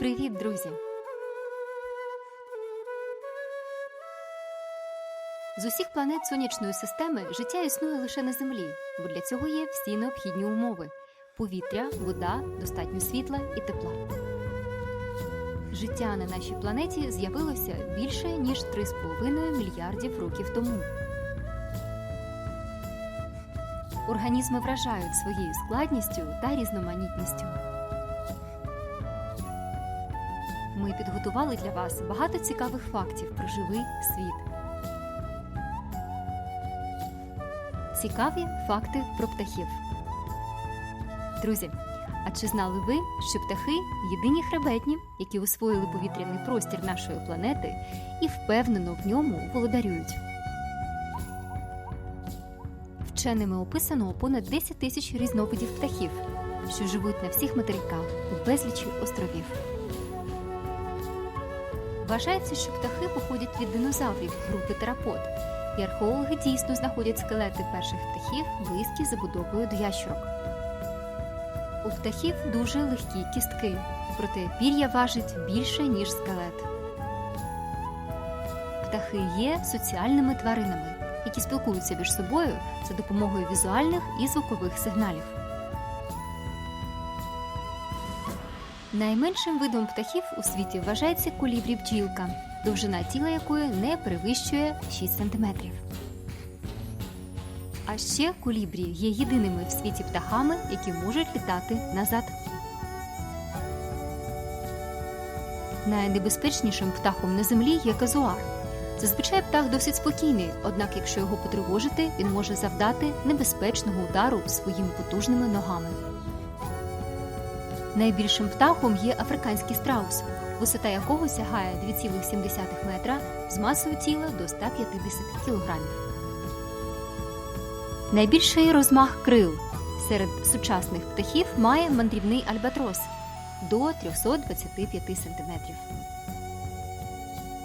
Привіт, друзі! З усіх планет сонячної системи життя існує лише на Землі, бо для цього є всі необхідні умови: повітря, вода, достатньо світла і тепла. Життя на нашій планеті з'явилося більше ніж 3,5 мільярдів років тому. Організми вражають своєю складністю та різноманітністю. Ми підготували для вас багато цікавих фактів про живий світ. Цікаві факти про птахів. Друзі, а чи знали ви, що птахи єдині хребетні, які освоїли повітряний простір нашої планети і впевнено в ньому володарюють? Вченими описано понад 10 тисяч різновидів птахів, що живуть на всіх материках у безлічі островів. Вважається, що птахи походять від динозаврів групи терапод, і археологи дійсно знаходять скелети перших птахів близькі забудовою до ящурок. У птахів дуже легкі кістки, проте пір'я важить більше, ніж скелет. Птахи є соціальними тваринами, які спілкуються між собою за допомогою візуальних і звукових сигналів. Найменшим видом птахів у світі вважається колібрі бджілка, довжина тіла якої не перевищує 6 см. А ще колібрі є єдиними в світі птахами, які можуть літати назад. Найнебезпечнішим птахом на землі є казуар. Зазвичай птах досить спокійний, однак, якщо його потривожити, він може завдати небезпечного удару своїми потужними ногами. Найбільшим птахом є африканський страус, висота якого сягає 2,7 метра з масою тіла до 150 кг. Найбільший розмах крил серед сучасних птахів має мандрівний альбатрос до 325 см.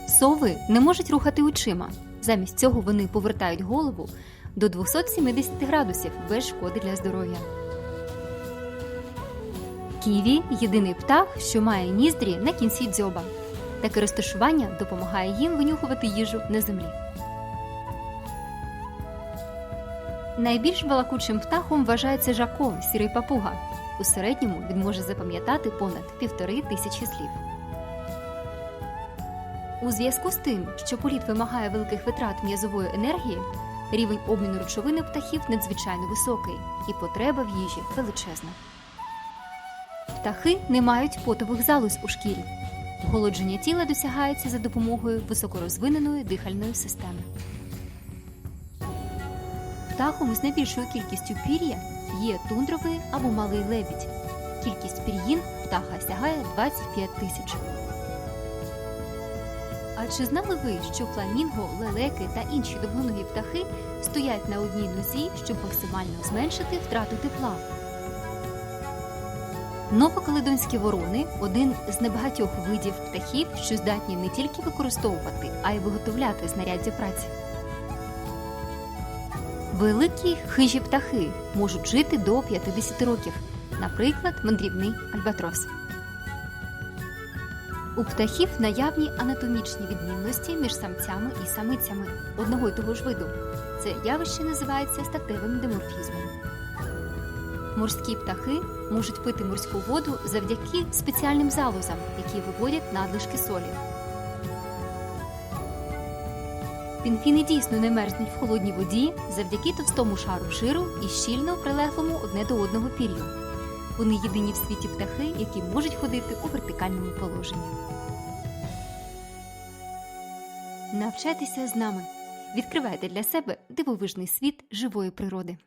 Сови не можуть рухати очима. Замість цього вони повертають голову до 270 градусів без шкоди для здоров'я. Ківі єдиний птах, що має ніздрі на кінці дзьоба. Таке розташування допомагає їм винюхувати їжу на землі. Найбільш балакучим птахом вважається жако, сірий папуга. У середньому він може запам'ятати понад півтори тисячі слів. У зв'язку з тим, що політ вимагає великих витрат м'язової енергії, рівень обміну речовини птахів надзвичайно високий і потреба в їжі величезна. Птахи не мають потових залоз у шкірі. Охолодження тіла досягається за допомогою високорозвиненої дихальної системи. Птахом з найбільшою кількістю пір'я є тундровий або малий лебідь. Кількість пір'їн птаха сягає 25 тисяч. А чи знали ви, що фламінго, лелеки та інші довгоногі птахи стоять на одній нозі, щоб максимально зменшити втрату тепла? Новокаледонські ворони один з небагатьох видів птахів, що здатні не тільки використовувати, а й виготовляти знаряддя праці. Великі хижі птахи можуть жити до 50 років, наприклад, мандрівний альбатрос. У птахів наявні анатомічні відмінності між самцями і самицями одного й того ж виду. Це явище називається статевим деморфізмом. Морські птахи можуть пити морську воду завдяки спеціальним залозам, які виводять надлишки солі. Пінфіни дійсно не мерзнуть в холодній воді завдяки товстому шару жиру і щільно прилеглому одне до одного пір'ю. Вони єдині в світі птахи, які можуть ходити у вертикальному положенні. Навчайтеся з нами. Відкривайте для себе дивовижний світ живої природи.